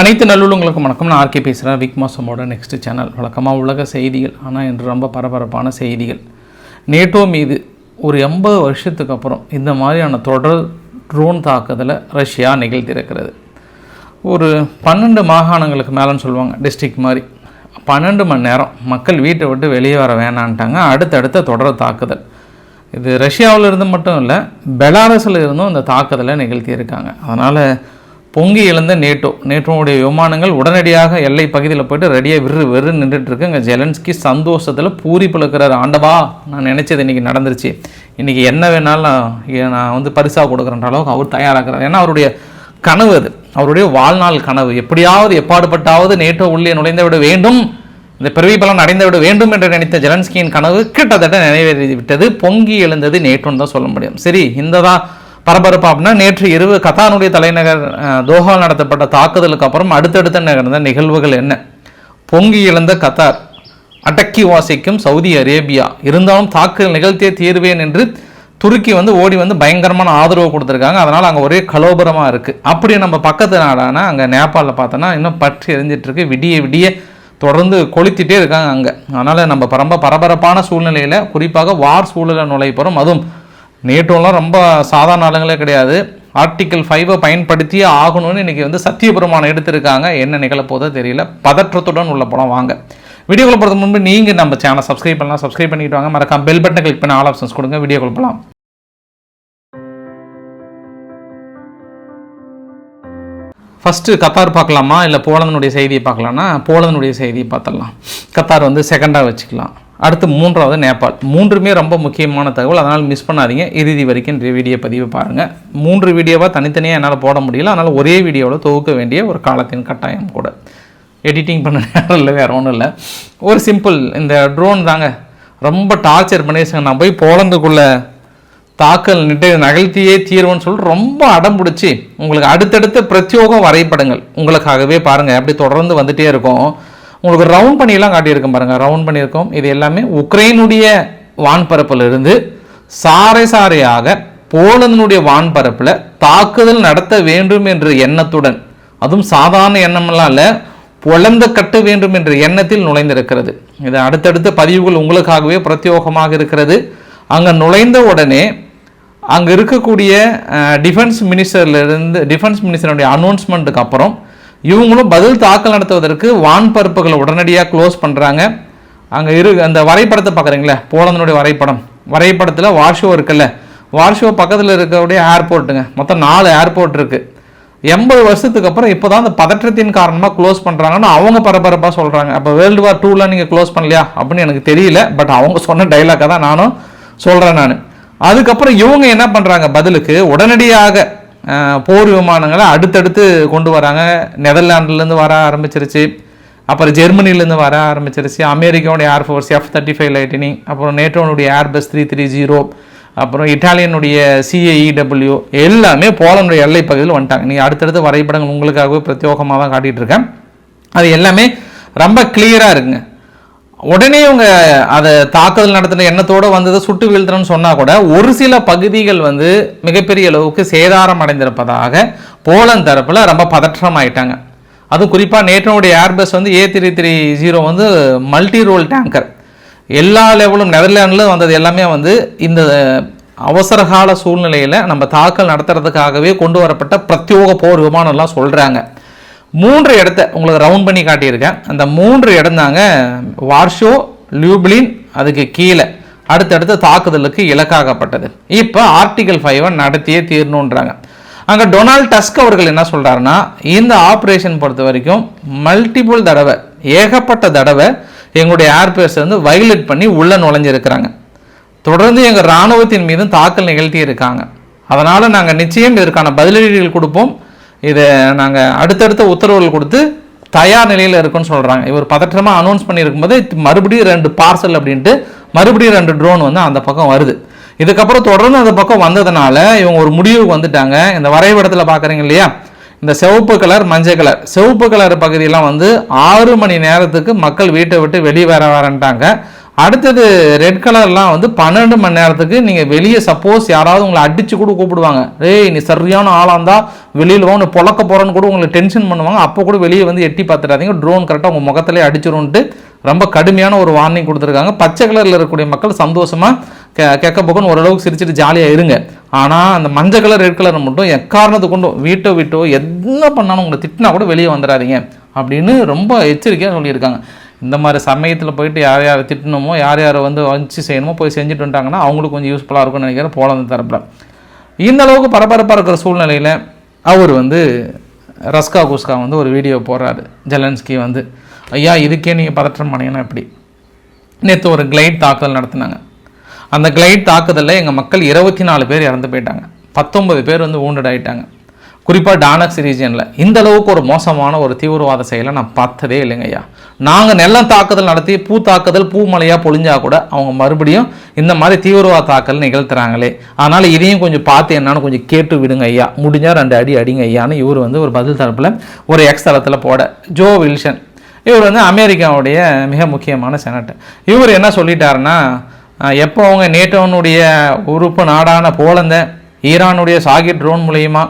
அனைத்து நல்லுள்ளங்களுக்கும் வணக்கம். நான் ஆர்கே பேசுகிறேன் விக் மாசமோட நெக்ஸ்ட் சேனல் வழக்கமாக உலக செய்திகள். ஆனால் இன்று ரொம்ப பரபரப்பான செய்திகள். நேட்டோ மீது ஒரு எண்பது வருஷத்துக்கு அப்புறம் இந்த மாதிரியான தொடர் ட்ரோன் தாக்குதலை ரஷ்யா நிகழ்த்தியிருக்கிறது. ஒரு பன்னெண்டு மாகாணங்களுக்கு மேலேன்னு சொல்லுவாங்க டிஸ்ட்ரிக்ட் மாதிரி. பன்னெண்டு மணி நேரம். மக்கள் வீட்டை விட்டு வெளியே வர வேணான்ட்டாங்க. அடுத்தடுத்த தொடர் தாக்குதல். இது ரஷ்யாவில் இருந்து மட்டும் இல்லை பெலாரஸில் இருந்தும் இந்த தாக்குதலை நிகழ்த்தியிருக்காங்க. அதனால் பொங்கி எழுந்த நேட்டோ. நேட்டோவுடைய விமானங்கள் உடனடியாக எல்லை பகுதியில் போயிட்டு ரெடியாக விறு வெறு நின்றுட்டு இருக்கு. இங்கே ஜெலன்ஸ்கி சந்தோஷத்தில் பூரி பிளக்கிறார் ஆண்டவா நான் நினச்சது இன்றைக்கி நடந்துருச்சு. இன்றைக்கி என்ன வேணாலும் நான் நான் வந்து பரிசாக கொடுக்குறன்ற அளவுக்கு அவர் தயாராகிறார். ஏன்னா அவருடைய கனவு அது. அவருடைய வாழ்நாள் கனவு. எப்படியாவது எப்பாடுபட்டாவது நேட்டோ உள்ளே நுழைந்து விட வேண்டும். இந்த பிறவி பலன் அடைந்து விட வேண்டும் என்று நினைத்த ஜெலன்ஸ்கியின் கனவு கிட்டத்தட்ட நிறைவேறி விட்டது பொங்கி எழுந்தது நேற்றுன்னு தான் சொல்ல முடியும். சரி இந்த தான் பரபரப்பு அப்படின்னா நேற்று இரவு கத்தானுடைய தலைநகர் தோஹா தோஹால் நடத்தப்பட்ட தாக்குதலுக்கு அப்புறம் அடுத்தடுத்த நிகழ்ந்த நிகழ்வுகள் என்ன? பொங்கி எழுந்த கத்தார் அடக்கி வாசிக்கும் சவுதி அரேபியா. இருந்தாலும் தாக்குதல் நிகழ்த்திய தீர்வேன் என்று துருக்கி வந்து ஓடி வந்து பயங்கரமான ஆதரவு கொடுத்துருக்காங்க. அதனால் அங்கே ஒரே கலோபரமாக இருக்குது அப்படி நம்ம பக்கத்து நாடான அங்கே நேபாளில் பார்த்தோன்னா இன்னும் பற்றி எரிஞ்சிட்ருக்கு விடிய விடிய தொடர்ந்து கொளுத்திட்டே இருக்காங்க அங்கே. அதனால் நம்ம பரம்ப பரபரப்பான சூழ்நிலையில் குறிப்பாக வார் சூழலை நுழைப்புறம் அதுவும் நேட்டோலாம் ரொம்ப சாதாரண ஆளுங்களே கிடையாது. ஆர்டிக்கல் ஃபைவை பயன்படுத்தியே ஆகணும்னு இன்றைக்கி வந்து சத்தியபிரமாணம் எடுத்திருக்காங்க. என்ன நிகழப்போதோ தெரியல. பதற்றத்துடன் உள்ள படம் வாங்க. வீடியோக்குள்ள போகிறது முன்பு நீங்கள் நம்ம சேனலை சப்ஸ்கிரைப் பண்ணலாம். சப்ஸ்கிரைப் பண்ணிட்டு வாங்க. மறக்காம பெல் பட்டனை கிளிக் பண்ணி ஆல் ஆப்ஷன்ஸ் கொடுங்க. வீடியோ போகலாம் ஃபஸ்ட்டு கத்தார் பார்க்கலாமா? இல்லை போலந்தனுடைய செய்தியை பார்க்கலாம்னா போலந்தனுடைய செய்தியை பார்த்துடலாம். கத்தார் வந்து செகண்டாக வச்சுக்கலாம். அடுத்து மூன்றாவது நேபாள். மூன்றுமே ரொம்ப முக்கியமான தகவல். அதனால் மிஸ் பண்ணாதீங்க. இறுதி வரைக்கும் இந்த வீடியோ பதிவு பாருங்கள் மூன்று வீடியோவாக தனித்தனியாக என்னால் போட முடியல. அதனால் ஒரே வீடியோவில் தொகுக்க வேண்டிய ஒரு காலத்தின் கட்டாயம் கூட. எடிட்டிங் பண்ண நேரம் இல்லை வேறு ஒன்றும் இல்லை. ஒரு சிம்பிள் இந்த ட்ரோன் தாங்க. ரொம்ப டார்ச்சர் பண்ணிடுச்சுங்க நான் போய் போலந்துக்குள்ளே தாக்கல் நிட்டு நகழ்த்தியே தீர்வுன்னு சொல்லிட்டு ரொம்ப அடம் பிடிச்சி. உங்களுக்கு அடுத்தடுத்த பிரத்யோக வரைபடங்கள். உங்களுக்காகவே பாருங்கள் அப்படி தொடர்ந்து வந்துகிட்டே இருக்கும். உங்களுக்கு ரவுண்ட் பண்ணியெல்லாம் காட்டியிருக்கோம் பாருங்கள் ரவுண்ட் பண்ணியிருக்கோம் இது எல்லாமே உக்ரைனுடைய வான்பரப்பில் இருந்து சாறை சாறையாக போலந்தினுடைய வான்பரப்பில் தாக்குதல் நடத்த வேண்டும் என்ற எண்ணத்துடன் அதுவும் சாதாரண எண்ணமெல்லாம் இல்லை பொழந்த கட்ட வேண்டும் என்ற எண்ணத்தில் நுழைந்திருக்கிறது. இது அடுத்தடுத்த பதிவுகள் உங்களுக்காகவே பிரத்யோகமாக இருக்கிறது. அங்கே நுழைந்த உடனே அங்கே இருக்கக்கூடிய டிஃபென்ஸ் மினிஸ்டர்லேருந்து டிஃபென்ஸ் மினிஸ்டருடைய அனௌன்ஸ்மெண்ட்டுக்கு அப்புறம் இவங்களும் பதில் தாக்கல் நடத்துவதற்கு வான் பருப்புகளை உடனடியாக க்ளோஸ் பண்ணுறாங்க அங்கே இரு அந்த வரைபடத்தை பார்க்குறீங்களே போலந்தனுடைய வரைபடம். வரைபடத்தில் வார்ஷோ இருக்குல்ல. வார்ஷோ பக்கத்தில் இருக்கக்கூடிய ஏர்போர்ட்டுங்க மொத்தம் நாலு ஏர்போர்ட் இருக்குது எண்பது வருஷத்துக்கு அப்புறம் இப்போ தான் அந்த பதற்றத்தின் காரணமாக க்ளோஸ் பண்ணுறாங்கன்னு அவங்க பரபரப்பாக சொல்கிறாங்க அப்போ வேர்ல்டு வார் டூலாம் நீங்கள் க்ளோஸ் பண்ணலையா? அப்படின்னு எனக்கு தெரியல. பட் அவங்க சொன்ன டைலாக்காக தான் நானும் சொல்கிறேன் நான். அதுக்கப்புறம் இவங்க என்ன பண்ணுறாங்க பதிலுக்கு உடனடியாக போர் விமானங்களை அடுத்தடுத்து கொண்டு வராங்க. நெதர்லாண்டுலேருந்து வர ஆரம்பிச்சிருச்சு. அப்புறம் ஜெர்மனிலேருந்து வர ஆரம்பிச்சிருச்சு. அமெரிக்காவுடைய air force F thirty five lightning அப்புறம் நேட்டோனுடைய ஏர்பஸ் த்ரீ த்ரீ ஜீரோ அப்புறம் இட்டாலியனுடைய சிஏஇடபிள்யூ எல்லாமே போலனுடைய எல்லை பகுதியில் வந்துட்டாங்க. நீங்கள் அடுத்தடுத்து வரைபடங்கள் உங்களுக்காகவே பிரத்யோகமாக தான் காட்டிகிட்டு இருக்கேன். அது எல்லாமே ரொம்ப கிளியராக இருக்குங்க. உடனே இவங்க அதை தாக்குதல் நடத்தின எண்ணத்தோடு வந்ததை சுட்டு வீழ்த்தணும்னு சொன்னால் கூட ஒரு சில பகுதிகள் வந்து மிகப்பெரிய அளவுக்கு சேதாரம் அடைந்திருப்பதாக போலந்து தரப்பில் ரொம்ப பதற்றமாயிட்டாங்க. அதுவும் குறிப்பாக நேற்றனுடைய ஏர்பஸ் வந்து ஏ த்ரீ த்ரீ ஜீரோ வந்து மல்டி ரோல் டேங்கர் எல்லா லெவலும் நெதர்லாண்டில் வந்தது எல்லாமே வந்து இந்த அவசரகால சூழ்நிலையில் நம்ம தாக்கல் நடத்துறதுக்காகவே கொண்டு வரப்பட்ட பிரத்யோக போர் விமானம்லாம் சொல்கிறாங்க மூன்று இடத்த உங்களுக்கு ரவுண்ட் பண்ணி காட்டியிருக்கேன். அந்த மூன்று இடம் தாங்க வார்ஷோ லியூப்ளின் அதுக்கு கீழே. அடுத்தடுத்த தாக்குதலுக்கு இலக்காகப்பட்டது. இப்போ ஆர்டிகல் ஃபைவை நடத்தியே தீரணுன்றாங்க அங்கே டொனால்ட் டஸ்க் அவர்கள் என்ன சொல்கிறாருன்னா இந்த ஆப்ரேஷன் பொறுத்த வரைக்கும் மல்டிபிள் தடவை ஏகப்பட்ட தடவை எங்களுடைய ஏர்பேஸ் வந்து வயலேட் பண்ணி உள்ளே நுழைஞ்சிருக்கிறாங்க. தொடர்ந்து எங்கள் இராணுவத்தின் மீதும் தாக்கல் நிகழ்த்தி இருக்காங்க அதனால் நாங்கள் நிச்சயம் இதற்கான பதிலடிகள் கொடுப்போம். இதை நாங்கள் அடுத்தடுத்த உத்தரவுகள் கொடுத்து தயார் நிலையில் இருக்குன்னு சொல்கிறாங்க இவர் பதற்றமாக அனௌன்ஸ் பண்ணியிருக்கும் போது மறுபடியும் ரெண்டு பார்சல் அப்படின்ட்டு மறுபடியும் ரெண்டு ட்ரோன் வந்து அந்த பக்கம் வருது. இதுக்கப்புறம் தொடர்ந்து அந்த பக்கம் வந்ததுனால இவங்க ஒரு முடிவுக்கு வந்துட்டாங்க. இந்த வரைபடத்தில் பார்க்குறீங்க இல்லையா? இந்த சிவப்பு கலர் மஞ்சள் கலர் சிவப்பு கலர் பகுதியெல்லாம் வந்து ஆறு மணி நேரத்துக்கு மக்கள் வீட்டை விட்டு வெளியே வர வரன்ட்டாங்க. அடுத்தது ரெட் கலர்லாம் வந்து பன்னெண்டு மணி நேரத்துக்கு நீங்கள் வெளியே சப்போஸ் யாராவது உங்களை அடித்து கூட கூப்பிடுவாங்க. ஏய் நீ சரியான ஆளாக இருந்தால் வெளியில் வா உன்னை பொழக்க போகிறேன்னு கூட உங்களை டென்ஷன் பண்ணுவாங்க. அப்போ கூட வெளியே வந்து எட்டி பார்த்துடாதீங்க. ட்ரோன் கரெக்டாக உங்கள் முகத்திலே அடிச்சிரும்ன்ட்டு ரொம்ப கடுமையான ஒரு வார்னிங் கொடுத்துருக்காங்க. பச்சை கலரில் இருக்கக்கூடிய மக்கள் சந்தோஷமாக கே கேட்க போக்கன்னு ஓரளவுக்கு சிரிச்சிட்டு ஜாலியாக இருங்க. ஆனால் அந்த மஞ்சள் கலர் ரெட் கலர் மட்டும் எக்காரணத்து கொண்டும் வீட்டோ வீட்டோ என்ன பண்ணாலும் உங்களை திட்டினா கூட வெளியே வந்துடாதீங்க. அப்படின்னு ரொம்ப எச்சரிக்கையாக சொல்லியிருக்காங்க. இந்த மாதிரி சமயத்தில் போயிட்டு யார் யாரை திட்டணுமோ யார் யாரை வந்து வச்சு செய்யணுமோ போய் செஞ்சுட்டு வந்துட்டாங்கன்னா அவங்களுக்கு கொஞ்சம் யூஸ்ஃபுல்லாக இருக்கும்னு நினைக்கிறேன். போலந்து தரப்பில். இந்த அளவுக்கு பரபரப்பாக இருக்கிற சூழ்நிலையில் அவர் வந்து ரஸ்கா குஸ்கா வந்து ஒரு வீடியோ போடுறாரு. ஜெலன்ஸ்கி வந்து ஐயா இதுக்கே நீங்கள் பதற்றம் பண்ணீங்கன்னா எப்படி? நேற்று ஒரு கிளைட் தாக்குதல் நடத்தினாங்க. அந்த கிளைட் தாக்குதலில் எங்கள் மக்கள் இருபத்தி நாலு பேர் இறந்து போயிட்டாங்க. பத்தொன்பது பேர் வந்து ஊண்டட் ஆகிட்டாங்க குறிப்பாக டானக்ஸ் ரீஜியனில் இந்த அளவுக்கு ஒரு மோசமான ஒரு தீவிரவாத செயலை நான் பார்த்ததே இல்லைங்க ஐயா. நாங்கள் நெல்லம் தாக்குதல் நடத்தி பூ தாக்குதல் பூ மலையாக பொழிஞ்சா கூட அவங்க மறுபடியும் இந்த மாதிரி தீவிரவாத தாக்கல் நிகழ்த்துறாங்களே. அதனால் இதையும் கொஞ்சம் பார்த்து என்னன்னு கொஞ்சம் கேட்டு விடுங்க ஐயா. முடிஞ்சால் ரெண்டு அடி அடிங்க ஐயான்னு இவர் வந்து ஒரு பதில் தரப்பில் ஒரு எக்ஸ் தளத்தில் போட. Joe Wilson. இவர் வந்து அமெரிக்காவுடைய மிக முக்கியமான செனட்டர். இவர் என்ன சொல்லிட்டாருன்னா எப்போ அவங்க நேட்டோனுடைய உறுப்பு நாடான போலந்த ஈரானுடைய சாகிட் ட்ரோன் மூலயமா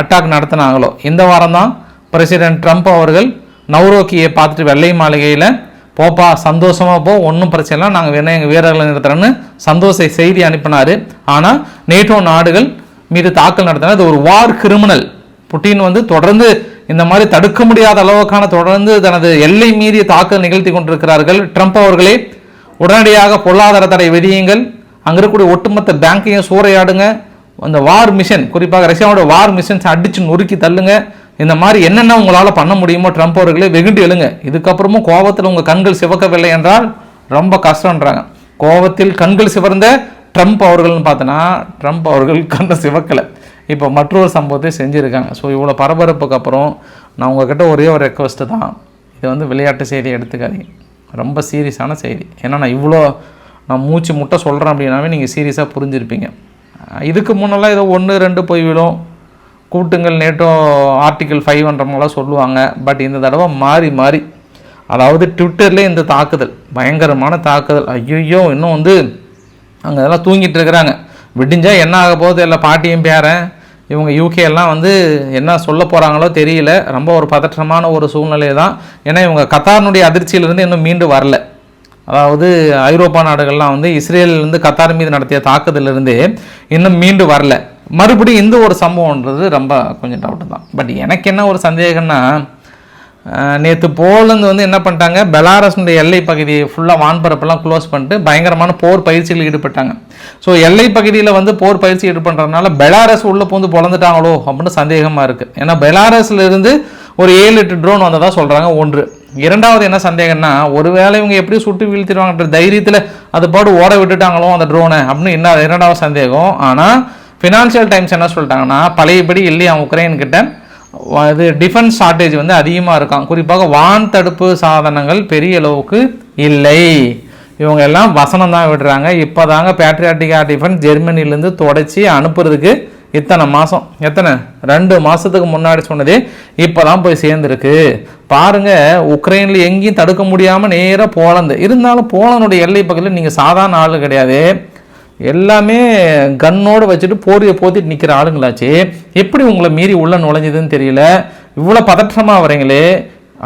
அட்டாக் நடத்தினாங்களோ. இந்த வாரம் தான் பிரசிடென்ட் ட்ரம்ப் அவர்கள் நவ்ரோக்கியை பார்த்துட்டு வெள்ளை மாளிகையில் போப்பா சந்தோஷமாக போ ஒன்றும் பிரச்சனை இல்லை நாங்கள் வேணா எங்கள் வீரர்களை நிறுத்துறோன்னு சந்தோஷ செய்தி அனுப்பினார். ஆனால் நேட்டோ நாடுகள் மீது தாக்கல் நடத்தினா இது ஒரு வார் கிரிமினல் புட்டின் வந்து தொடர்ந்து இந்த மாதிரி தடுக்க முடியாத அளவுக்கான தொடர்ந்து தனது எல்லை மீறிய தாக்கல் நிகழ்த்தி கொண்டிருக்கிறார்கள். ட்ரம்ப் அவர்களே உடனடியாக பொருளாதார தடை விதியுங்கள் அங்கே இருக்கக்கூடிய ஒட்டுமொத்த பேங்கையும் சூறையாடுங்க. அந்த வார் மிஷன் குறிப்பாக ரஷ்யாவோட வார் மிஷன்ஸ் அடித்து நொறுக்கி தள்ளுங்க. இந்த மாதிரி என்னென்ன உங்களால் பண்ண முடியுமோ ட்ரம்ப் அவர்களே வெகுண்டு எழுங்க. இதுக்கப்புறமும் கோபத்தில் உங்கள் கண்கள் சிவக்கவில்லை என்றால் ரொம்ப கஷ்டம்ன்றாங்க. கோபத்தில் கண்கள் சிவர்ந்த ட்ரம்ப் அவர்கள்னு பார்த்தோன்னா ட்ரம்ப் அவர்கள் கண்ணை சிவக்கலை. இப்போ மற்றொரு சம்பவத்தை செஞ்சுருக்காங்க. ஸோ இவ்வளோ பரபரப்புக்கு அப்புறம் நான் உங்ககிட்ட ஒரே ஒரு ரெக்வஸ்ட்டு தான். இது வந்து விளையாட்டு செய்தி எடுத்துக்காதீங்க. ரொம்ப சீரியஸான செய்தி. ஏன்னா நான் இவ்வளோ நான் மூச்சு முட்டை சொல்கிறேன் அப்படின்னாவே நீங்கள் சீரியஸாக புரிஞ்சிருப்பீங்க. இதுக்கு முன்னெல்லாம் ஏதோ ஒன்று ரெண்டு போய் விடும் கூட்டுங்கள் நேட்டோ ஆர்டிக்கல் ஃபைவ்ன்ற மாதிரிலாம் சொல்லுவாங்க. பட் இந்த தடவை மாறி மாறி. அதாவது ட்விட்டர்லேயே இந்த தாக்குதல் பயங்கரமான தாக்குதல். ஐயோ இன்னும் வந்து அங்கே இதெல்லாம் தூங்கிட்டு இருக்கிறாங்க. விடிஞ்சால் என்ன ஆக போகுது? எல்லா பாட்டியும் பேரன். இவங்க யூகே எல்லாம் வந்து என்ன சொல்ல போகிறாங்களோ தெரியல. ரொம்ப ஒரு பதற்றமான ஒரு சூழ்நிலை தான். ஏன்னா இவங்க கத்தாரினுடைய அதிர்ச்சியிலிருந்து இன்னும் மீண்டு வரல. அதாவது ஐரோப்பா நாடுகள்லாம் வந்து இஸ்ரேலிருந்து கத்தார் மீது நடத்திய தாக்குதலிருந்து இன்னும் மீண்டு வரல. மறுபடியும் இந்த ஒரு சம்பவம்ன்றது ரொம்ப கொஞ்சம் டவுட்டு தான். பட் எனக்கு என்ன ஒரு சந்தேகம்னா நேற்று போலந்து வந்து என்ன பண்ணிட்டாங்க? பெலாரஸுடைய எல்லை பகுதியை ஃபுல்லாக வான்பரப்பெல்லாம் க்ளோஸ் பண்ணிட்டு பயங்கரமான போர் பயிற்சியில் ஈடுபட்டாங்க. ஸோ எல்லை பகுதியில் வந்து போர் பயிற்சி ஈடுபடுறதுனால பெலாரஸ் உள்ளே பூந்து பிறந்துட்டாங்களோ அப்படின்னு சந்தேகமாக இருக்குது ஏன்னா பெலாரஸ்லேருந்து ஒரு ஏழு எட்டு ட்ரோன் வந்ததாக சொல்கிறாங்க ஒன்று. இரண்டாவது என்ன சந்தேகம்னா ஒருவேளை இவங்க எப்படி சுட்டு வீழ்த்திடுவாங்கன்ற தைரியத்தில் அது பாடு ஓட விட்டுட்டாங்களோ அந்த ட்ரோனை அப்படின்னு என்ன இரண்டாவது சந்தேகம். ஆனால் ஃபினான்ஷியல் டைம்ஸ் என்ன சொல்லிட்டாங்கன்னா பழையபடி இல்லையா உக்ரைன் கிட்ட? இது டிஃபென்ஸ் ஷார்ட்டேஜ் வந்து அதிகமாக இருக்கும். குறிப்பாக வான் தடுப்பு சாதனங்கள் பெரிய அளவுக்கு இல்லை. இவங்க எல்லாம் வசனம் தான் விடுறாங்க. இப்போ தாங்க பேட்ரியாட்டிக் டிஃபென்ஸ் ஜெர்மனிலேருந்து தொடச்சி அனுப்புறதுக்கு இத்தனை மாதம் எத்தனை? ரெண்டு மாதத்துக்கு முன்னாடி சொன்னதே இப்போ தான் போய் சேர்ந்துருக்கு. பாருங்க உக்ரைனில் எங்கேயும் தடுக்க முடியாமல் நேராக போலந்து. இருந்தாலும் போலனுடைய எல்லை பக்கத்தில் நீங்கள் சாதாரண ஆள் கிடையாது. எல்லாமே கன்னோடு வச்சுட்டு போரியை போத்திட்டு நிற்கிற ஆளுங்களாச்சு. எப்படி உங்களை மீறி உள்ளே நுழைஞ்சதுன்னு தெரியல. இவ்வளோ பதற்றமாக வரீங்களே.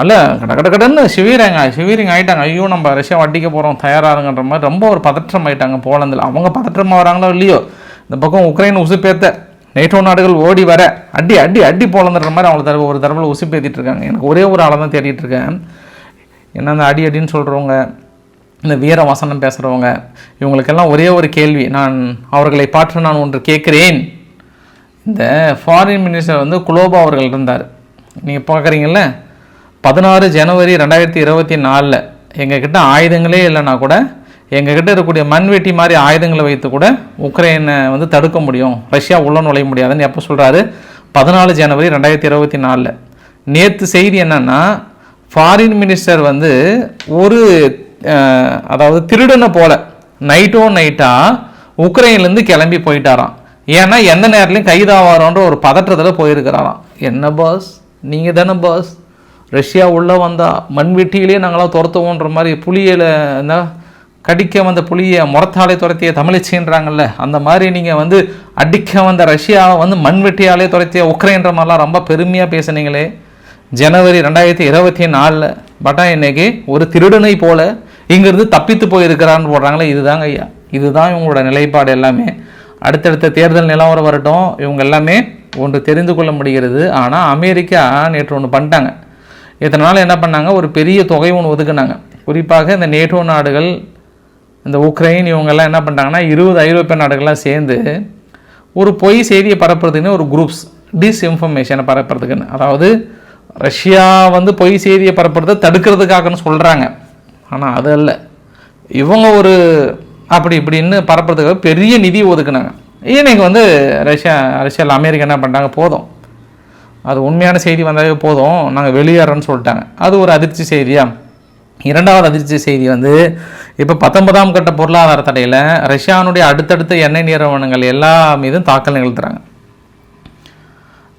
அல்ல கட கட கடன்னு சிவீரங்க சிவீரிங் ஆயிட்டாங்க. ஐயோ நம்ம ரஷ்யா வட்டிக்க போகிறோம் தயாராகுங்கன்ற மாதிரி ரொம்ப ஒரு பதற்றம் ஆகிட்டாங்க போலந்தில். அவங்க பதற்றமாக வராங்களோ இல்லையோ? இந்த பக்கம் உக்ரைன் உசுப்பேத்த. நேட்டோ நாடுகள் ஓடி வர அடி அடி அடி போலன்ற மாதிரி அவங்கள தடவை ஒரு தடவை உசுப்பேத்திட்டு இருக்காங்க. எனக்கு ஒரே ஒரு ஆளை தான் தேடிட்டு இருக்கேன். என்ன அந்த அடி அடின்னு சொல்கிறவங்க இந்த வீர வசனம் பேசுகிறவங்க இவங்களுக்கெல்லாம் ஒரே ஒரு கேள்வி. நான் அவர்களை பாற்று நான் ஒன்று கேட்குறேன். இந்த ஃபாரின் மினிஸ்டர் வந்து குலோபா அவர்கள் இருந்தார். நீங்கள் பார்க்குறீங்கல்ல? பதினாறு ஜனவரி ரெண்டாயிரத்தி இருபத்தி நாலில். எங்ககிட்ட ஆயுதங்களே இல்லைன்னா கூட எங்ககிட்ட இருக்கக்கூடிய மண்வெட்டி மாதிரி ஆயுதங்களை வைத்து கூட உக்ரைனை வந்து தடுக்க முடியும். ரஷ்யா உள்ள நுழைய முடியாதுன்னு எப்போ சொல்கிறாரு பதினாலு ஜனவரி ரெண்டாயிரத்தி இருபத்தி நாலில். நேற்று செய்தி என்னன்னா ஃபாரின் மினிஸ்டர் வந்து ஒரு அதாவது திருடனை போல நைட்டோ நைட்டாக உக்ரைன்லேருந்து கிளம்பி போயிட்டாராம். ஏன்னா எந்த நேரத்துலையும் கைதாவாரோன்ற ஒரு பதற்றத்தில் போயிருக்கிறாராம். என்ன பாஸ் நீங்கள் தானே பாஸ் ரஷ்யா உள்ளே வந்தால் மண்வெட்டியிலே நாங்களாம் துரத்துவோன்ற மாதிரி புலியில் என்ன கடிக்க வந்த புலியை முரத்தாலே துரத்திய தமிழச்சின்றாங்கல்ல. அந்த மாதிரி நீங்கள் வந்து அடிக்க வந்த ரஷ்யாவை வந்து மண்வெட்டியாலே துரத்திய உக்ரைன்ற மாதிரிலாம் ரொம்ப பெருமையாக பேசுனீங்களே. ஜனவரி ரெண்டாயிரத்தி இருபத்தி நாலில் பட்டா இன்னைக்கு ஒரு திருடனை போல இங்கேருந்து தப்பித்து போயிருக்கிறான்னு போடுறாங்களே இதுதாங்க ஐயா. இதுதான் இவங்களோட நிலைப்பாடு எல்லாமே. அடுத்தடுத்த தேர்தல் நிலவரம் வரட்டும் இவங்க எல்லாமே ஒன்று தெரிந்து கொள்ள முடிகிறது. ஆனால் அமெரிக்கா நேற்று ஒன்று பண்ணிட்டாங்க. இதனால் என்ன பண்ணாங்க? ஒரு பெரிய தொகை ஒன்று ஒதுக்குனாங்க. குறிப்பாக இந்த நேட்டோ நாடுகள் இந்த உக்ரைன் இவங்கெல்லாம் என்ன பண்ணிட்டாங்கன்னா இருபது ஐரோப்பிய நாடுகள்லாம் சேர்ந்து ஒரு பொய் செய்தியை பரப்புறதுக்குன்னு ஒரு குரூப்ஸ் டிஸ்இன்ஃபர்மேஷனை பரப்புறதுக்குன்னு. அதாவது ரஷ்யா வந்து பொய் செய்தியை பரப்புறதை தடுக்கிறதுக்காகன்னு சொல்கிறாங்க ஆனால் அது அல்ல. இவங்க ஒரு அப்படி இப்படின்னு பரப்புறதுக்காக பெரிய நிதி ஒதுக்குனாங்க. இன்னைக்கு வந்து ரஷ்யா ரஷ்யாவில் அமெரிக்கா என்ன பண்ணிட்டாங்க? போதும். அது உண்மையான செய்தி வந்தாவே போதும். நாங்கள் வெளியேறோன்னு சொல்லிட்டாங்க. அது ஒரு அதிர்ச்சி செய்தியாக இரண்டாவது அதிர்ச்சி செய்தி வந்து இப்போ பத்தொன்பதாம் கட்ட பொருளாதார தடையில் ரஷ்யானுடைய அடுத்தடுத்த எண்ணெய் நிறுவனங்கள் எல்லா மீதும் தாக்கல் நிகழ்த்துறாங்க.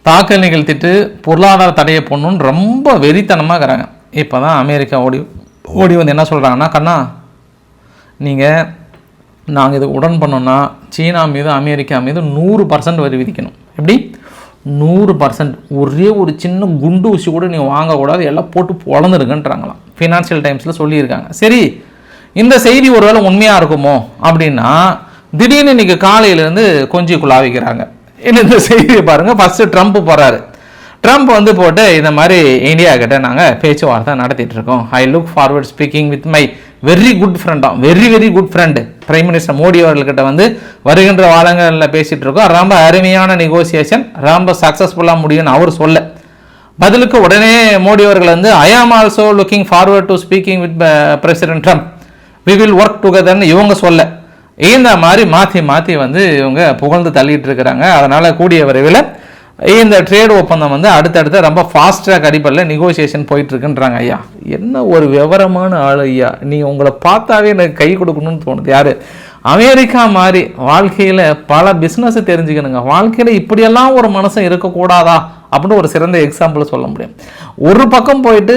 தாக்கல் நிகழ்த்திட்டு பொருளாதார தடையை போடணுன்னு ரொம்ப வெறித்தனமாக இருக்கிறாங்க. இப்போ தான் அமெரிக்கா ஓடி ஓடி வந்து என்ன சொல்கிறாங்கன்னா கண்ணா நீங்கள் நாங்கள் இது உடன் பண்ணோன்னா சீனா மீது அமெரிக்கா மீது நூறு பர்சன்ட் வரி விதிக்கணும். எப்படி? நூறு பர்சன்ட் ஒரே ஒரு சின்ன குண்டு ஊசி கூட நீங்கள் வாங்கக்கூடாது எல்லாம் போட்டு பொழந்துருக்குன்றாங்களாம் ஃபினான்ஷியல் டைம்ஸில் சொல்லியிருக்காங்க. சரி இந்த செய்தி ஒருவேளை உண்மையாக இருக்குமோ அப்படின்னா திடீர்னு இன்னைக்கு காலையிலேருந்து கொஞ்சி குழாவிக்கிறாங்க இந்த செய்தியை பாருங்கள் ஃபஸ்ட்டு ட்ரம்ப் போகிறாரு ட்ரம்ப் வந்து போட்டு இந்த மாதிரி இந்தியா கிட்ட நாங்கள் பேச்சுவார்த்தை நடத்திட்டு இருக்கோம். I look forward speaking with my very good ஃப்ரெண்டாம் very very good friend prime minister Modi அவர்கள்கிட்ட வந்து வருகின்ற வாரங்களில் பேசிகிட்டு இருக்கோம். ரொம்ப அருமையான நெகோசியேஷன் ரொம்ப சக்ஸஸ்ஃபுல்லாக முடியும்னு அவர் சொல்ல. பதிலுக்கு உடனே மோடி அவர்கள் வந்து I am also looking forward to speaking with president Trump we will work டுகெதர்னு இவங்க சொல்ல. இந்த மாதிரி மாற்றி மாற்றி வந்து இவங்க புகழ்ந்து தள்ளிட்டு இருக்கிறாங்க அதனால் கூடிய விரைவில் இந்த ட்ரேட் ஒப்பந்தம் வந்து அடுத்தடுத்து ரொம்ப ஃபாஸ்ட்டாக அடிப்படையில் நெகோசியேஷன் போயிட்டுருக்குன்றாங்க ஐயா. என்ன ஒரு விவரமான ஆள் ஐயா. நீ உங்களை பார்த்தாவே எனக்கு கை கொடுக்கணும்னு தோணுது. யார்? அமெரிக்கா மாதிரி வாழ்க்கையில் பல பிஸ்னஸ் தெரிஞ்சுக்கணுங்க. வாழ்க்கையில் இப்படியெல்லாம் ஒரு மனசு இருக்கக்கூடாதா? அப்படின்னு ஒரு சிறந்த எக்ஸாம்பிள் சொல்ல முடியும். ஒரு பக்கம் போயிட்டு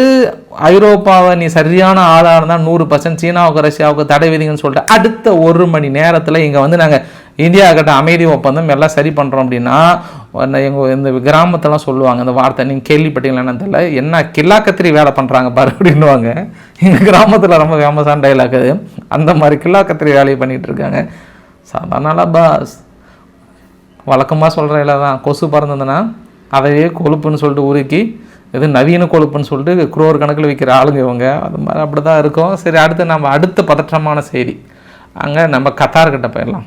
ஐரோப்பாவை நீ சரியான ஆளாக இருந்தால் நூறு பர்சன்ட் சீனாவுக்கு ரஷ்யாவுக்கு தடை விதிங்கன்னு சொல்லிட்டு அடுத்த ஒரு மணி நேரத்தில் இங்கே வந்து நாங்கள் இந்தியா கிட்ட அமைதி ஒப்பந்தம் எல்லாம் சரி பண்ணுறோம் அப்படின்னா எங்கள் இந்த கிராமத்தெல்லாம் சொல்லுவாங்க இந்த வார்த்தை நீங்கள் கேள்விப்பட்டீங்களான்னு தெரியல. என்ன கில்லா கத்திரி வேலை பண்ணுறாங்க பாரு அப்படின்னுவாங்க. எங்கள் கிராமத்தில் ரொம்ப ஃபேமஸான டைலாக் அது. அந்த மாதிரி கில்லா கத்திரி வேலையை பண்ணிகிட்டு இருக்காங்க. சாதாரண பாஸ் வழக்கமாக சொல்கிற இல்லை தான் கொசு பறந்ததுன்னா? அதையே கொழுப்புன்னு சொல்லிட்டு உருக்கி இது நவீன கொழுப்புன்னு சொல்லிட்டு குரோர் கணக்கில் விற்கிற ஆளுங்க இவங்க. அது மாதிரி அப்படி தான் இருக்கும். சரி அடுத்து நம்ம அடுத்த பதற்றமான செய்தி. அங்கே நம்ம கத்தார்கிட்ட போயிடலாம்.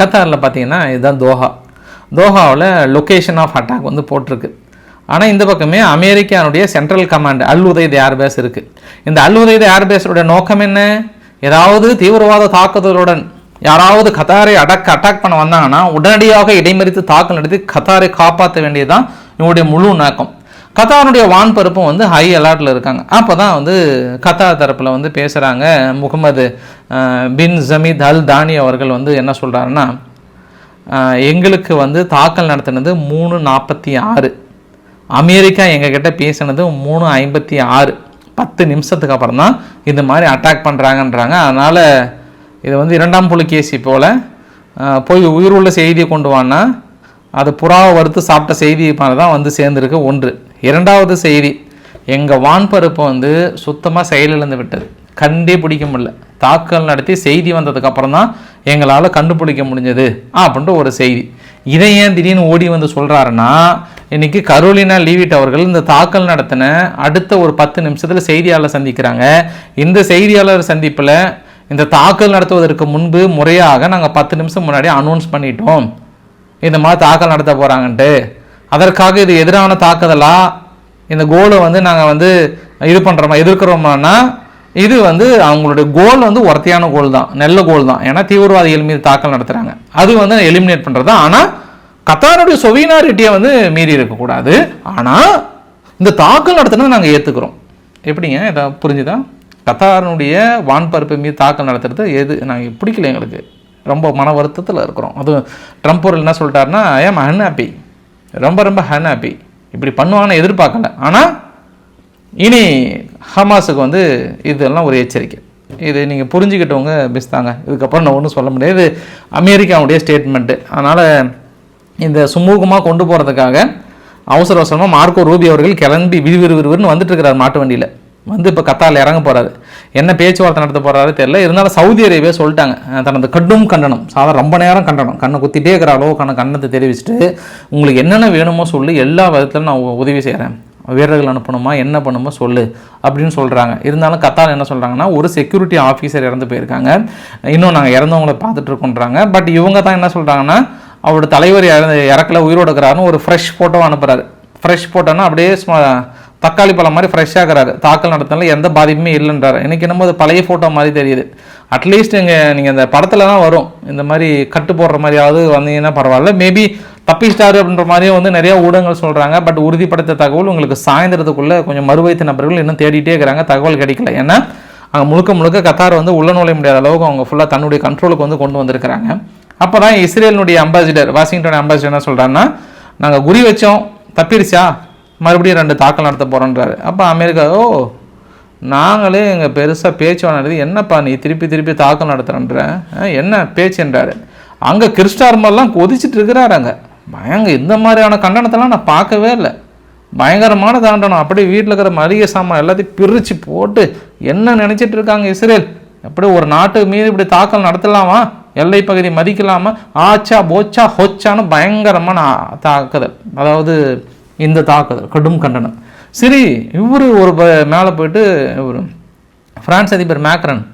கத்தாரில் பார்த்தீங்கன்னா இதுதான் தோஹா. தோஹாவில் லொக்கேஷன் ஆஃப் அட்டாக் வந்து போட்டிருக்கு. ஆனால் இந்த பக்கமே அமெரிக்கானுடைய central command Al Udeid airbase இருக்குது இந்த அல் உதைத் ஏர்பேஸோட நோக்கம் என்ன? ஏதாவது தீவிரவாத தாக்குதலுடன் யாராவது கத்தாரை அடக்க அட்டாக் பண்ண வந்தாங்கன்னா உடனடியாக இடைமறித்து தாக்கல் நடத்தி கத்தாரை காப்பாற்ற வேண்டியதுதான் இவனுடைய முழு நோக்கம். கத்தாருடைய வான்பருப்பும் வந்து ஹை அலர்ட்டில் இருக்காங்க. அப்போ தான் வந்து கத்தார் தரப்பில் வந்து பேசுகிறாங்க முகமது பின் ஜமீத் அல் தானி அவர்கள் வந்து என்ன சொல்கிறாருன்னா எங்களுக்கு வந்து தாக்கல் நடத்தினது மூணு நாற்பத்தி ஆறு. அமெரிக்கா எங்ககிட்ட பேசினது மூணு ஐம்பத்தி ஆறு. பத்து நிமிஷத்துக்கு அப்புறம் தான் இந்த மாதிரி அட்டாக் பண்ணுறாங்கன்றாங்க அதனால் இது வந்து இரண்டாம் புலிகேசி போல் போய் உயிர் உள்ள செய்தியை கொண்டு வானா அது புறாவை வறுத்து சாப்பிட்ட செய்தி தான் வந்து சேர்ந்துருக்கு ஒன்று. இரண்டாவது செய்தி எங்கள் வான்பருப்பு வந்து சுத்தமாக செயலிழந்து விட்டது. கண்டே பிடிக்க முடியல. தாக்கல் நடத்தி செய்தி வந்ததுக்கப்புறம் தான் எங்களால் கண்டுபிடிக்க முடிஞ்சது அப்படின்ட்டு ஒரு செய்தி. இதை ஏன் திடீர்னு ஓடி வந்து சொல்கிறாருன்னா இன்னைக்கு கரோலினா லீவிட் அவர்கள் இந்த தாக்கல் நடத்தின அடுத்த ஒரு பத்து நிமிஷத்தில் செய்தியாளர் சந்திக்கிறாங்க. இந்த செய்தியாளர் சந்திப்பில் இந்த தாக்கல் நடத்துவதற்கு முன்பு முறையாக நாங்கள் பத்து நிமிஷம் முன்னாடி அனௌன்ஸ் பண்ணிட்டோம். இந்த மாதிரி தாக்கல் நடத்த போகிறாங்கன்ட்டு அதற்காக இது எதிரான தாக்குதலாக இந்த கோலை வந்து நாங்கள் வந்து இது பண்ணுறோமா எதிர்க்கிறோமானா இது வந்து அவங்களுடைய கோல் வந்து ஒர்த்தியான கோல் தான். நல்ல கோல் தான். ஏன்னா தீவிரவாதிகள் மீது தாக்கல் நடத்துகிறாங்க அது வந்து எலிமினேட் பண்ணுறது தான் ஆனால் கத்தாருடைய சொவீனாரிட்டியை வந்து மீறி இருக்கக்கூடாது ஆனால் இந்த தாக்கல் நடத்துனதை நாங்கள் ஏற்றுக்கிறோம் எப்படிங்க? இதை புரிஞ்சுதா? கத்தாரனுடைய வான்பரப்பு மீது தாக்கல் நடத்துறது எது? நாங்கள் பிடிக்கல எங்களுக்கு. ரொம்ப மன வருத்தத்தில் இருக்கிறோம். அதுவும் ட்ரம்ப் ஒரு என்ன சொல்லிட்டாருன்னா ஐ ஆம் அன்ஹாப்பி ரொம்ப ரொம்ப அன்ஹாப்பி இப்படி பண்ணுவாங்கன்னு எதிர்பார்க்கல. ஆனால் இனி ஹமாஸுக்கு வந்து இதெல்லாம் ஒரு எச்சரிக்கை. இது நீங்கள் புரிஞ்சுக்கிட்டவங்க பெஸ்ட் தாங்க. இதுக்கப்புறம் நான் ஒன்றும் சொல்ல முடியாது. அமெரிக்காவுடைய ஸ்டேட்மெண்ட்டு அதனால் இந்த சுமூகமாக கொண்டு போகிறதுக்காக அவசர அவசரமாக மார்க்கோ ரூபி அவர்கள் கிளம்பி விறுவிறுவிறுன்னு வந்துட்டு இருக்கிறார் மாட்டு வண்டியில். வந்து இப்போ கத்தாரில் இறங்க போகிறாரு என்ன பேச்சுவார்த்தை நடத்த போகிறாரு தெரியல. இருந்தாலும் சவுதி அரேபியா சொல்லிட்டாங்க. தனது கடும் கண்டனம். சாதாரண ரொம்ப நேரம் கண்டனம். கண்ணை குத்திட்டே இருக்கிறாளோ கண்ணை கண்டனத்தை தெரிவிச்சுட்டு உங்களுக்கு என்னென்ன வேணுமோ சொல்லி. எல்லா விதத்திலும் நான் உதவி செய்கிறேன் வீரர்கள் அனுப்பணுமா? என்ன பண்ணுமோ சொல்லு. அப்படின்னு சொல்கிறாங்க இருந்தாலும் கத்தார் என்ன சொல்கிறாங்கன்னா ஒரு செக்யூரிட்டி ஆஃபீஸர் இறந்து போயிருக்காங்க. இன்னும் நாங்கள் இறந்தவங்களை பார்த்துட்டு இருக்கோன்றாங்க பட் இவங்க தான் என்ன சொல்கிறாங்கன்னா அவரோட தலைவர் இறந்து இறக்கல உயிரோடு இருக்கிறாருன்னு ஒரு ஃப்ரெஷ் ஃபோட்டோ அனுப்புகிறாரு ஃப்ரெஷ் ஃபோட்டோன்னா அப்படியே ஸ்மா தக்காளி பழம் மாதிரி ஃப்ரெஷ்ஷாக தாக்கல் நடத்தினால எந்த பாதிப்புமே இல்லைன்றாரு. எனக்கு என்னமோ அது பழைய ஃபோட்டோ மாதிரி தெரியுது. அட்லீஸ்ட் இங்கே நீங்கள் இந்த படத்தில் தான் வரும். இந்த மாதிரி கட்டு போடுற மாதிரியாவது வந்தீங்கன்னா பரவாயில்ல. மேபி தப்பிச்சிட்டாரு அப்படின்ற மாதிரியும் வந்து நிறையா ஊடகங்கள் சொல்கிறாங்க பட் உறுதிப்படுத்த தகவல் உங்களுக்கு சாயந்தரத்துக்குள்ளே கொஞ்சம் மறுவைத்த நபர்கள் இன்னும் தேடிட்டே இருக்கிறாங்க. தகவல் கிடைக்கல. ஏன்னா அங்கே முழுக்க முழுக்க கத்தார் வந்து உள்ள நுழைய முடியாத அளவுக்கு அவங்க ஃபுல்லாக தன்னுடைய கண்ட்ரோலுக்கு வந்து கொண்டு வந்திருக்கிறாங்க. அப்போ தான் இஸ்ரேலினுடைய அம்பாசிடர் வாஷிங்டன் அம்பாசிடர் என்ன சொல்கிறாங்கன்னா நாங்கள் குறி வச்சோம். தப்பிருச்சா? மறுபடியும் ரெண்டு தாக்கல் நடத்த போகிறோன்றாரு அப்போ அமெரிக்கா ஓ நாங்களே எங்கள் பெருசாக பேச்சு நடத்தி என்னப்பா நீ திருப்பி திருப்பி தாக்கல் நடத்துகிறன்ற என்ன பேச்சுன்றாரு அங்கே கிறிஸ்டார்மெல்லாம் கொதிச்சிட்டு இருக்கிறாரு அங்கே. பயங்க இந்த மாதிரியான கண்டனத்தெல்லாம் நான் பார்க்கவே இல்லை. பயங்கரமான தாண்டனம் அப்படியே வீட்டில் இருக்கிற மளிகை சாமான் எல்லாத்தையும் பிரித்து போட்டு என்ன நினச்சிட்டு இருக்காங்க இஸ்ரேல்? எப்படி ஒரு நாட்டு மீது இப்படி தாக்கல் நடத்தலாமா? எல்லை பகுதி மதிக்கலாமா? ஆச்சா போச்சா ஹொச்சான்னு பயங்கரமான தாக்குதல். அதாவது இந்த தாக்குதல் கடும் கண்டனம். சரி இவர் ஒரு ப- மேலே போயிட்டு இவர் பிரான்ஸ் அதிபர் மேக்ரன்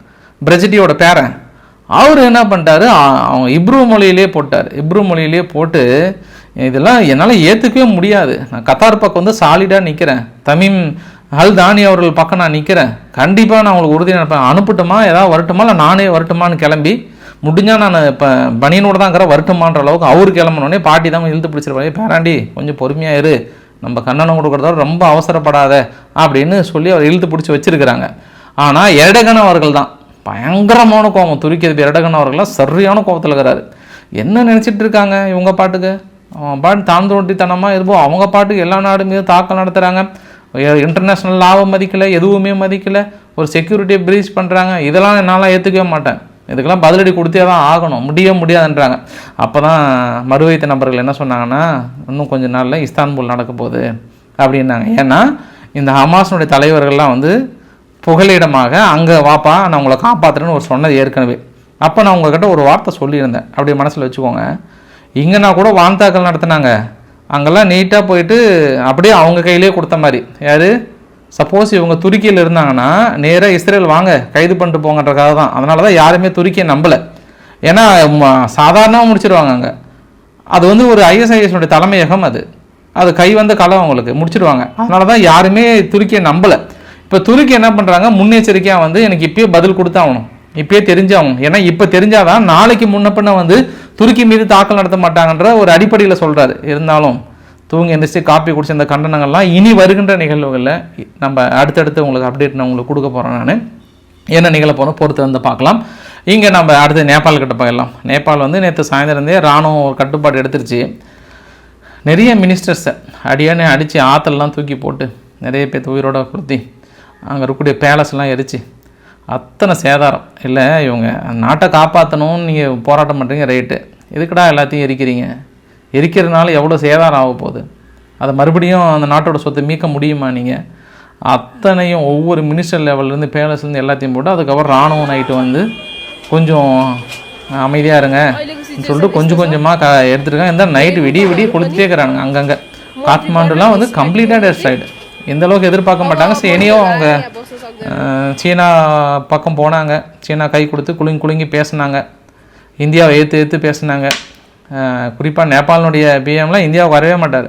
பிரசிட்டியோட பேரன். அவர் என்ன பண்ணிட்டாரு? அவங்க இப்ரூ மொழியிலே போட்டார். இப்ரூ மொழியிலே போட்டு இதெல்லாம் என்னால் ஏற்றுக்கவே முடியாது. நான் கத்தார் பக்கம் வந்து சாலிடாக நிற்கிறேன் தமிம் ஹல் தானி அவர்கள் பக்கம் நான் நிற்கிறேன் கண்டிப்பாக நான் உங்களுக்கு உறுதி நினைப்பேன். அனுப்பட்டுமா? ஏதாவது வரட்டுமா? இல்லை நானே வரட்டுமான்னு கிளம்பி முடிஞ்சால் நான் இப்போ பனியனோட தான் இருக்கிற வருட்டமான்ற அளவுக்கு அவர் கிளம்பினோடனே பாட்டி தான் இழுத்து பிடிச்சிருப்பாங்க. பேராண்டி கொஞ்சம் பொறுமையாக இரு. நம்ம கண்ணனம் கொடுக்குறதோட ரொம்ப அவசரப்படாத அப்படின்னு சொல்லி அவர் இழுத்து பிடிச்சி வச்சிருக்கிறாங்க. ஆனால் எரடகன் அவர்கள் தான். பயங்கரமான கோபம். துருக்கியது எரடகன் அவர்கள்லாம் சரியான கோபத்தில் இருக்கிறாரு. என்ன நினச்சிட்டு இருக்காங்க இவங்க பாட்டுக்கு? அவன் பாட்டு தாழ்ந்தோட்டித்தனமாக இருப்போம் அவங்க பாட்டுக்கு எல்லா நாடு மீது தாக்கல் நடத்துகிறாங்க இன்டர்நேஷ்னல் லாவை மதிக்கலை எதுவுமே மதிக்கலை. ஒரு செக்யூரிட்டியை பிரீச் பண்ணுறாங்க இதெல்லாம் என்னால் ஏற்றுக்கவே மாட்டேன். இதுக்கெல்லாம் பதிலடி கொடுத்தே தான் ஆகணும். முடிய முடியாதுன்றாங்க. அப்போ தான் மறுவைத்த நபர்கள் என்ன சொன்னாங்கன்னா இன்னும் கொஞ்ச நாளில் இஸ்தான்புல் நடக்க போகுது. அப்படின்னாங்க. ஏன்னா இந்த ஹமாஸினுடைய தலைவர்கள்லாம் வந்து புகலிடமாக அங்கே வாப்பா நான் உங்களை காப்பாற்றுறேன்னு ஒரு சொன்னது ஏற்கனவே. அப்போ நான் உங்ககிட்ட ஒரு வார்த்தை சொல்லியிருந்தேன். அப்படியே மனசில் வச்சுக்கோங்க. இங்கேனா கூட வான்தாக்கல் நடத்துனாங்க. அங்கெல்லாம் நீட்டாக போயிட்டு அப்படியே அவங்க கையிலே கொடுத்த மாதிரி. யார்? சப்போஸ் இவங்க துருக்கியில் இருந்தாங்கன்னா நேராக இஸ்ரேல் வாங்க கைது பண்ணிட்டு போங்கன்றக்காக தான். அதனால தான் யாருமே துருக்கியை நம்பலை. ஏன்னா சாதாரணமாக முடிச்சிருவாங்க அங்கே. அது வந்து ஒரு ஐஎஸ்ஐஎஸ்னுடைய தலைமையகம் அது. அது கை வந்த களம் அவங்களுக்கு முடிச்சிடுவாங்க அதனால தான் யாருமே துருக்கியை நம்பலை. இப்போ துருக்கி என்ன பண்ணுறாங்க முன்னெச்சரிக்கையாக வந்து எனக்கு இப்பயே பதில் கொடுத்தாகணும். இப்பயே தெரிஞ்சாகணும். ஏன்னா இப்போ தெரிஞ்சாதான் நாளைக்கு முன்ன பின்ன வந்து துருக்கி மீது தாக்கல் நடத்த மாட்டாங்கன்ற ஒரு அடிப்படையில் சொல்கிறாரு இருந்தாலும் தூங்கி எந்திரிச்சு காப்பி குடிச்ச இந்த கண்டனங்கள்லாம் இனி வருகின்ற நிகழ்வுகளில் நம்ம அடுத்தடுத்து உங்களுக்கு அப்டேட் நான் உங்களுக்கு கொடுக்க போகிறேன் நான். என்ன நிகழ போகிறோம் பொறுத்து வந்து பார்க்கலாம். இங்கே நம்ம அடுத்து நேபாள் கிட்ட போயிடலாம். நேபாள் வந்து நேற்று சாயந்தரந்தே ராணுவம் ஒரு கட்டுப்பாடு எடுத்துருச்சு. நிறைய மினிஸ்டர்ஸை அடியானே அடித்து ஆற்றலாம் தூக்கி போட்டு நிறைய பேர் உயிரோட கொடுத்தி அங்கே இருக்கக்கூடிய பேலஸ்லாம் எரிச்சு. அத்தனை சேதாரம். இல்லை இவங்க நாட்டை காப்பாற்றணும்னு நீங்கள் போராட்டம் பண்ணுறீங்க ரைட்டு எதுக்குடா எல்லாத்தையும் எரிக்கிறீங்க? எரிக்கிறதுனால எவ்வளோ சேதாரம் ஆக போகுது? அதை மறுபடியும் அந்த நாட்டோட சொத்தை மீட்க முடியுமா நீங்கள் அத்தனையும் ஒவ்வொரு மினிஸ்டர் லெவல்லேருந்து பேலஸ்லேருந்து எல்லாத்தையும் போட்டு அதுக்கப்புறம் ராணுவம் நைட்டு வந்து கொஞ்சம் அமைதியாக இருங்க. சொல்லிட்டு கொஞ்சம் கொஞ்சமாக க எடுத்துருக்காங்க. இந்த நைட்டு விடிய விடிய கொடுத்துட்டே இருக்கிறானுங்க அங்கங்கே. காத்மாண்டுலாம் வந்து கம்ப்ளீட்டாக டெஸ்ட்ராய்டு எந்த அளவுக்கு எதிர்பார்க்க மாட்டாங்க. சரி இனியோ அவங்க சீனா பக்கம் போனாங்க. சீனா கை கொடுத்து குலுங்கி குலுங்கி பேசுனாங்க. இந்தியாவை ஏற்று ஏற்று பேசுனாங்க. குறிப்பாக நேபாளினுடைய பிஎம்லாம் இந்தியாவுக்கு வரவே மாட்டார்.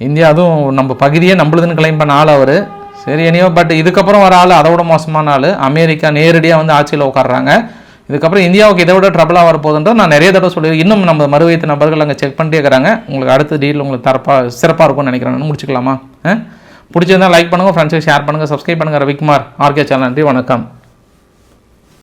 இந்தியா அதுவும் நம்ம பகுதியே நம்மளுதுன்னு கிளைம் பண்ண ஆள் அவர். சரி எனியோ பட் இதுக்கப்புறம் வர ஆள் அதை விட மோசமான ஆள். அமெரிக்கா நேரடியாக வந்து ஆட்சியில் உட்காடுறாங்க இதுக்கப்புறம் இந்தியாவுக்கு இதை விட ட்ரபிளாக வரப்போகுதுன்றது நான் நிறைய தடவை சொல்லி இன்னும் நம்ம மறுவைத்து நபர்கள் அங்கே செக் பண்ணிட்டே இருக்கிறாங்க. உங்களுக்கு அடுத்த டீல் உங்களுக்கு தரப்பாக சிறப்பாக இருக்கும்னு நினைக்கிறேன் முடிச்சுக்கலாமா? பிடிச்சிருந்தால் லைக் பண்ணுங்கள் ஃப்ரெண்ட்ஸுக்கு ஷேர் பண்ணுங்கள் சப்ஸ்கிரைப் பண்ணுங்கள் ரவிக்குமார் ஆர்கே சேனல் நன்றி வணக்கம்.